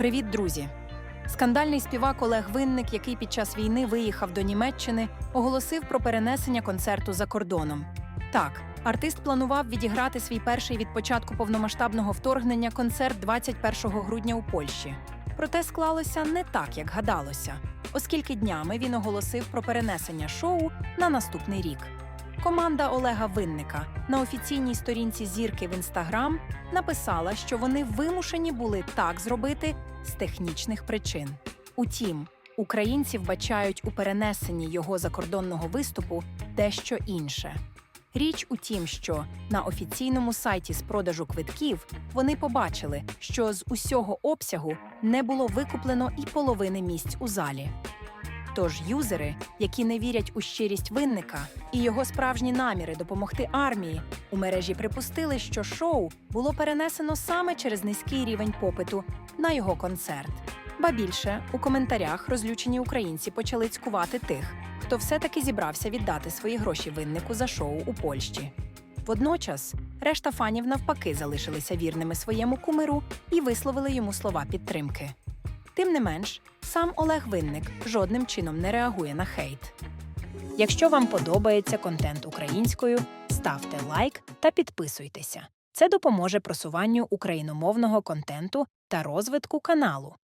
Привіт, друзі! Скандальний співак Олег Винник, який під час війни виїхав до Німеччини, оголосив про перенесення концерту за кордоном. Так, артист планував відіграти свій перший від початку повномасштабного вторгнення концерт 21 грудня у Польщі. Проте склалося не так, як гадалося, оскільки днями він оголосив про перенесення шоу на наступний рік. Команда Олега Винника на офіційній сторінці зірки в інстаграм написала, що вони вимушені були так зробити з технічних причин. Утім, українці вбачають у перенесенні його закордонного виступу дещо інше. Річ у тім, що на офіційному сайті з продажу квитків вони побачили, що з усього обсягу не було викуплено і половини місць у залі. Тож юзери, які не вірять у щирість винника і його справжні наміри допомогти армії, у мережі припустили, що шоу було перенесено саме через низький рівень попиту на його концерт. Ба більше у коментарях розлючені українці почали цькувати тих, хто все-таки зібрався віддати свої гроші виннику за шоу у Польщі. Водночас решта фанів навпаки залишилися вірними своєму кумиру і висловили йому слова підтримки. Тим не менш, сам Олег Винник жодним чином не реагує на хейт. Якщо вам подобається контент українською, ставте лайк та підписуйтеся. Це допоможе просуванню україномовного контенту та розвитку каналу.